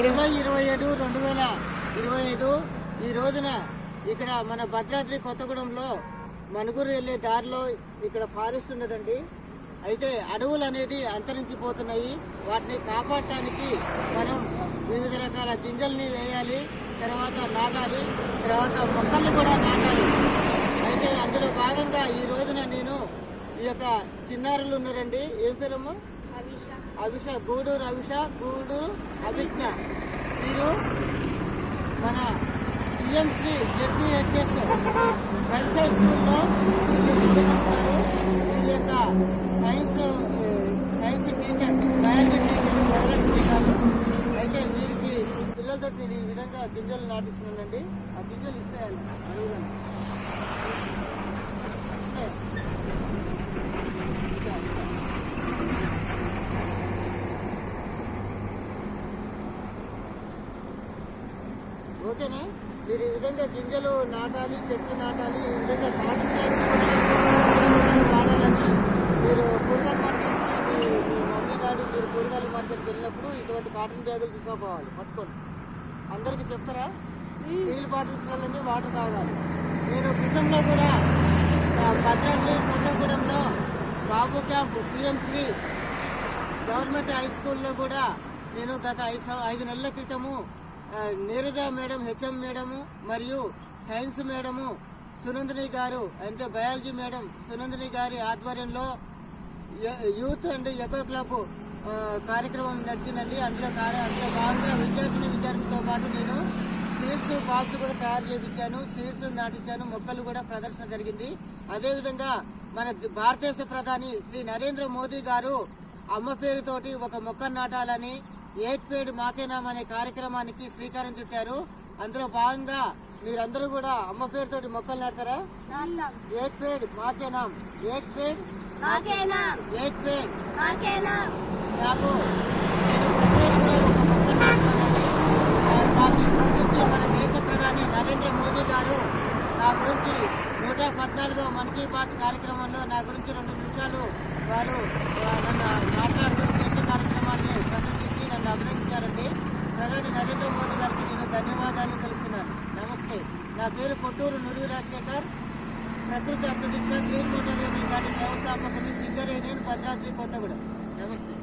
ఇరవై ఇరవై ఏడు రెండు వేల ఇరవై ఐదు ఈ రోజున ఇక్కడ మన భద్రాద్రి కొత్తగూడెంలో మనుగురు వెళ్ళే దారిలో ఇక్కడ ఫారెస్ట్ ఉన్నదండి. అయితే అడవులు అనేది అంతరించిపోతున్నాయి. వాటిని కాపాడటానికి మనం వివిధ రకాల గింజల్ని వేయాలి తర్వాత నాటాలి తర్వాత మొక్కల్ని కూడా నాటాలి. అయితే అందులో భాగంగా ఈ రోజున నేను ఈ యొక్క చిన్నారులు ఉన్నారండి. ఏం పేరమ్మా? అవిష గూడూరు అవిష గూడూరు అభిజ్ఞ. వీరు మన పిఎంశ్రీ జెడ్పిహెచ్ఎస్ గర్ల్స్ హై స్కూల్లో ఉంటారు వీళ్ళ యొక్క science science teacher biology teacher Varalakshmi garu. అయితే వీరికి పిల్లలతో నేను ఈ విధంగా గింజలు నాటిస్తున్నానండి. ఆ గింజలు ఇస్తాయండి ఓకేనా? మీరు ఈ విధంగా గింజలు నాటాలి చెట్లు నాటాలి ఈ విధంగా కాటన్ వాడాలని మీరు కూరగాయల మార్కెట్కి మీ మీ మమ్మీ డాడీ మీరు కూరగాయల మార్కెట్కి వెళ్ళినప్పుడు ఇటువంటి కాటన్ బ్యాగులు తీసుకోపోవాలి పట్టుకోండి. అందరికీ చెప్తారా? నీళ్ళు బాటిల్స్ వల్లనే వాటర్ తాగాలి. నేను క్రితంలో కూడా భద్రాద్రి కొత్తగూడెంలో Babu camp PM Shri government high స్కూల్లో కూడా నేను గత ఐదు ఐదు నెలల క్రితము నీరజ మేడం హెచ్ఎం మేడము మరియు సైన్స్ మేడము సునందిని గారు అంటే బయాలజీ మేడం సునందిని గారి ఆధ్వర్యంలో యూత్ అండ్ ఎకో క్లబ్ కార్యక్రమం నడిచిందండి. అందులో అందులో భాగంగా విద్యార్థిని విద్యార్థితో పాటు నేను సీడ్స్ బాక్స్ కూడా తయారు చేయించాను. సీడ్స్ నాటించాను. మొక్కలు కూడా ప్రదర్శన జరిగింది. అదేవిధంగా మన భారతదేశ ప్రధాని శ్రీ నరేంద్ర మోదీ గారు అమ్మ పేరుతోటి ఒక మొక్క నాటాలని ఏక్ పేడ్ మాకేనాం అనే కార్యక్రమానికి శ్రీకారం చుట్టారు. అందులో భాగంగా మీరందరూ కూడా అమ్మ పేరుతోటి మొక్కలు నాటారా ఏక్ పేడ్ మాకేనాం. ఏక్ పేడ్ ఏక్ పేడ్ నాకు మన దేశ ప్రధాని నరేంద్ర మోదీ గారు నా గురించి నూట పద్నాలుగో మన్ కీ బాత్ కార్యక్రమంలో నా గురించి రెండు నిమిషాలు వారు నన్ను మాట్లాడుతూ చేసే కార్యక్రమాన్ని ప్రశంసించి నన్ను అభినందించారండి ప్రధాని నరేంద్ర మోదీ గారికి నేను ధన్యవాదాలు తెలుపుతున్నాను నమస్తే. నా పేరు కొట్టూరు నురివి రాజశేఖర్. ప్రకృతి అర్థదృష్ట్యా గ్రీన్ మోటార్ వెహికల్ గాడి వ్యవస్థాపకుని సింగరేణి భద్రాద్రి కొత్తగూడెం. నమస్తే.